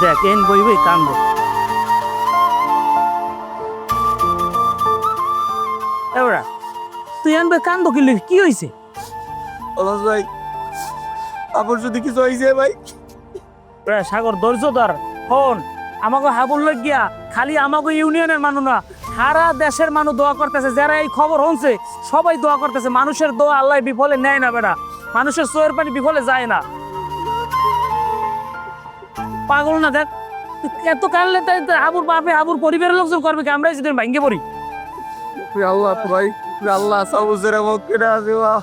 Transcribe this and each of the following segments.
দেখ এন বই বই কান্দে এবার তুই এন বই কান্দ কি লিখ- কি হয়েছে অলস ভাই আপনার যদি কিছু হয়েছে ভাই। সাগর ধৈর্য ধর হন আমাকে হাবুল লাগিয়া খালি আমাকে ইউনিয়নের মানুষ না সারা দেশের মানুষ দোয়া করতেছে যারা এই খবর হনছে সবাই দোয়া করতেছে মানুষের দোয়া আল্লাহ বিফলে নেয় না বেটা মানুষের চোয়ের পানি বিফলে যায় না। পাগল না দেখ। এত কানলে তাই তো হাবুর বাপে আবুর পরিবারের লোকজন করবে কি? আমরাই সেদিন ভাঙ্গে পড়ি। আল্লাহ ভাই আল্লাহ সাবুজের মত কেটে আছে আল্লাহ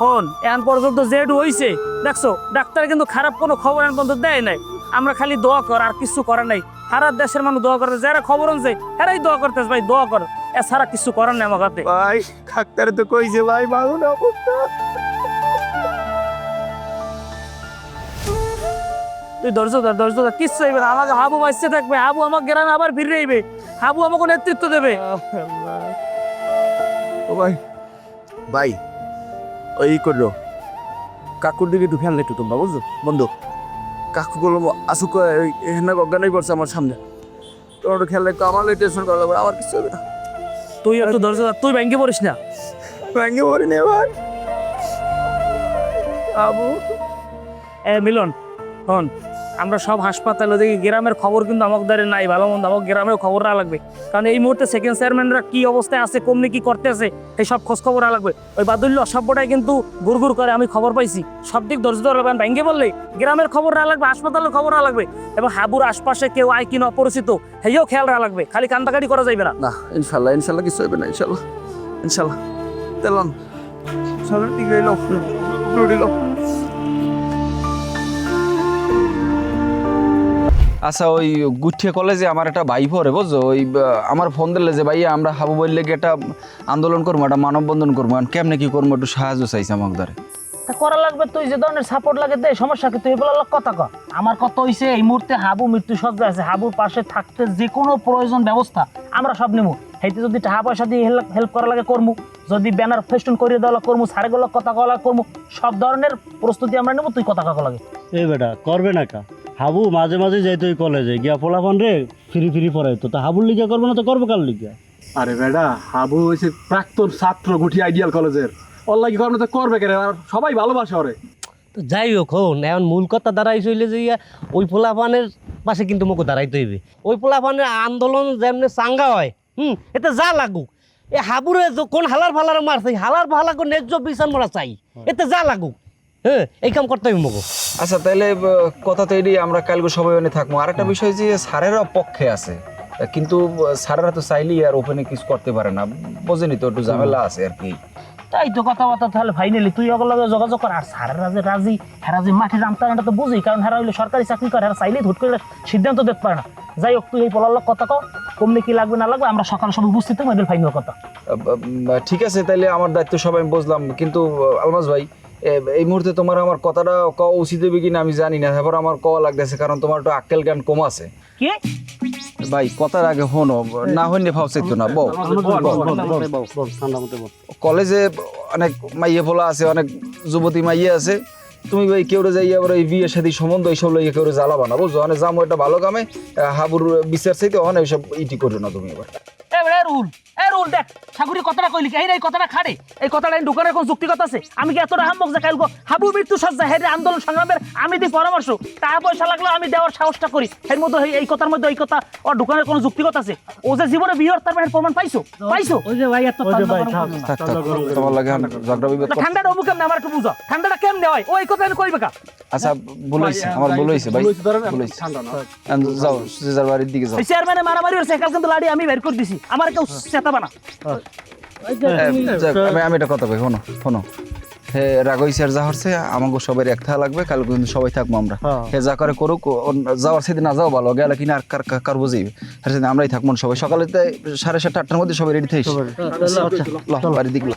হন এখন পর্যন্ত জেড হইছে। দেখছ ডাক্তার কিন্তু খারাপ কোনো খবর এখন পর্যন্ত দেয় নাই। আমরা খালি দোয়া কর আর কিছু করার নাই। সারা দেশের মানুষ দোয়া করতে যারা খবর আনছে এরাই দোয়া করতেছে ভাই দোয়া কর। এছাড়া কিছু করার নাই আমার হাতে। ভাই ডাক্তারে তো কইছে ভাই ভালো না অবস্থা। তুই ধৈর্য ধর ধৈর্য ধর কিচ্ছু হইবে না। আমাকে হাবু বাঁচতে থাকবে হাবু আমার গ্রামে আবার ফিরে আইবে। হাবু আমাকে নেতৃত্ব দেবে। ও ভাই ভাই ওই করল। কাকুর দিকে একটু খেয়াল একটু তোমরা বুঝছ? বন্ধু কাকু গুলো আসুক এখানে অজ্ঞানাই পড়ছে আমার সামনে। তোর একটু খেয়াল রাখতো আমার টেনশন করা লাগবে আমার কিছু হবে না। তুই একটু ধৈর্য ধর তুই ব্যাংকে পড়িস না। ভেঙে পড়ি নে ভাই আবু এ মিলন হন আমরা সব হাসপাতালে দেখি গ্রামের খবর কিন্তু আমাকে দ্বারে নাই ভালো মন্দ আমাকে গ্রামের খবর না লাগবে। কারণ এই মুহূর্তে সেকেন্ড চেয়ারম্যানরা কি অবস্থায় আছে কমনি কি করতেছে এই সব খোঁজ খবর না লাগবে। ওই বাদুল্য অসভ্যটাই কিন্তু গুড়গুড় করে আমি খবর পাইছি। সব দিক ধৈর্য ধরবেন ভেঙে বললে গ্রামের খবর না লাগবে হাসপাতালের খবর না লাগবে। এবং হাবুর আশপাশে কেউ আয় কিনা অপরিচিত হেয়েও খেয়াল না লাগবে খালি কান্দাকাটি করা যাইবে না। না ইনশাল্লাহ ইনশাল্লাহ কিছু হবে না ইনশাল্লাহ ইনশাল্লাহ। তেলন। সবাই ঠিক রইল আচ্ছা ওই গুঠিয়া কলেজে আমার একটা ভাই পড়ে বুঝছ? ওই আমার ফোন দিলে যে ভাইয়া আমরা হাবু বললে কি একটা আন্দোলন করব একটা মানববন্ধন করব। এখন কেমনে কি করব একটু সাহায্য চাইছে ধরে। তা করা লাগবে তুই যে ধরনের সাপোর্ট লাগে দে সমস্যা কি? তুই এগুলো কথা কর আমার কথা হইছে এই মুহূর্তে হাবু মৃত্যু সজ্জা আছে। হাবুর পাশে থাকতে যে কোনো প্রয়োজন ব্যবস্থা আমরা সব নেব। সেইতে যদি টাকা পয়সা দিয়ে হেল্প করা লাগে করমু যদি ব্যানার ফেস্টুন করিয়ে দেওয়া লাগে করমু সারেগুলো কথা কওয়া লাগে করমু সব ধরনের প্রস্তুতি আমরা নেব তুই কথা কাকা লাগে। এই বেটা করবে না কা? হাবু মাঝে মাঝে যাইতো ওই কলেজে গিয়া পোলাপান রে ফ্রি ফ্রি পড়াইতো তা হাবুর লিগা করবে না তো করবে কার লিগা? আরে বেডা হাবু হয়েছে প্রাক্তন ছাত্র গুটি আইডিয়াল কলেজের অল্লাহ কি না তো করবে কেন আর সবাই ভালোবাসে ওরে। তো যাই হোক হন এখন মূল কথা দাঁড়াই চলে যে ইয়া ওই পোলাপানের পাশে কিন্তু মোকে দাঁড়াইতে হইবে। ওই পোলাপানের আন্দোলন যেমনি চাঙ্গা হয় হুম এতে যা লাগুক। এ হাবুরে যে কোন হালার ফালার মারছে হালার ফালাকে ন্যায্য বিচার মারা চাই। এতে যা লাগুক। হ্যাঁ এই কাম করতে হবে মোকে আচ্ছা তাহলে কথা তো এটাই আমরা কালকে সবাই ওখানে থাকব। আর একটা বিষয় যে স্যারেরা পক্ষে আছে। কিন্তু স্যারেরা তো চাইলেই আর ওপেনে কিছু করতে পারে না। বোঝেনি তো একটু ঝামেলা আছে আর কি। তাই তো কথাবার্তা তাহলে ফাইনালি তুই ওগুলো যোগাযোগ কর। আর স্যারেরা যে রাজি হেরা যে মাঠে নামতে এটা তো বুঝি। কারণ হেরা হইলে সরকারি চাকরি করে হেরা চাইলেই হুট করে সিদ্ধান্ত দিতে পারে না। যাই হোক তুই এই পলার লোক কথা কও। কমনি কি লাগবে না লাগবে আমরা সকাল সব উপস্থিত থাকব ফাইনাল কথা। ঠিক আছে তাহলে আমার দায়িত্ব সবাই আমি বুঝলাম। কিন্তু আহ, আলমাস ভাই এই মুহূর্তে তোমার আমার কথাটা কওয়া উচিত হবে কিনা আমি জানি না তারপর আমার কওয়া লাগতেছে কারণ তোমার একটু আক্কেল জ্ঞান কম আছে। কি? ভাই কথার আগে হনো না হইলে ভাবছে তো না বউ বল কলেজে অনেক মাইয়ে ফোলা আছে অনেক যুবতী মাইয়ে আছে। তুমি ভাই কেউ যাই আবার এই বিয়ের সাথে সম্বন্ধ এইসব লইয়া কেউ জ্বালাবা না বুঝছ? অনেক যাব একটা ভালো কামে হাবুর বিচার চাইতে অনেক এইসব ইটি করো না তুমি এবারে। রুল এ রুল দেখ সাগুরি কথাটা কইলি এই এই কথাটা খাড়ে। এই কথাটা এই দোকানের কোন যুক্তিগত আছে? আমি কি এতটা হাম্মক যে কালকে হাবু মৃত্যু সজ্জা হেরে আন্দোলন সংগ্রামের আমি দিই পরামর্শ। টাকা পয়সা লাগলে আমি দেওয়ার সাহসটা করি। এর মধ্যে এই- এই কথার মধ্যে এই কথা ওর দোকানের কোনো যুক্তিগত আছে? ও যে জীবনে বিয়ের তার মানে প্রমাণ পাইছো? পাইছো? ওই যে ভাই এত ওই তোমার লাগে ঠান্ডাটা অমুক কেমনে? আমার একটু বুঝো। ঠান্ডাটা কেমনে হয়? ও এই কথা আমি কইবে কা? আচ্ছা ভুল আমার ভুল ভাই। বলেছি এখন যাও বাড়ির দিকে যাও। চেয়ারম্যানে মারামারি হচ্ছে কিন্তু লাড়ি আমি বের করে দিছি। আমার কেউ হ্যাঁ, আমি একটা কথা কই শোনো শোনো। হে যা হচ্ছে আমাকে সবাই এক থাকা লাগবে কাল কিন্তু সবাই থাকব আমরা। হ্যাঁ। হে যা করে করুক যাওয়ার সেদিন না যাও ভালো গেলে কিনা আর কার আর সেদিন আমরাই থাকব সবাই। সকালে সাড়ে সাতটা আটটার মধ্যে সবাই রেডি থাকি আচ্ছা বাড়ির দিকে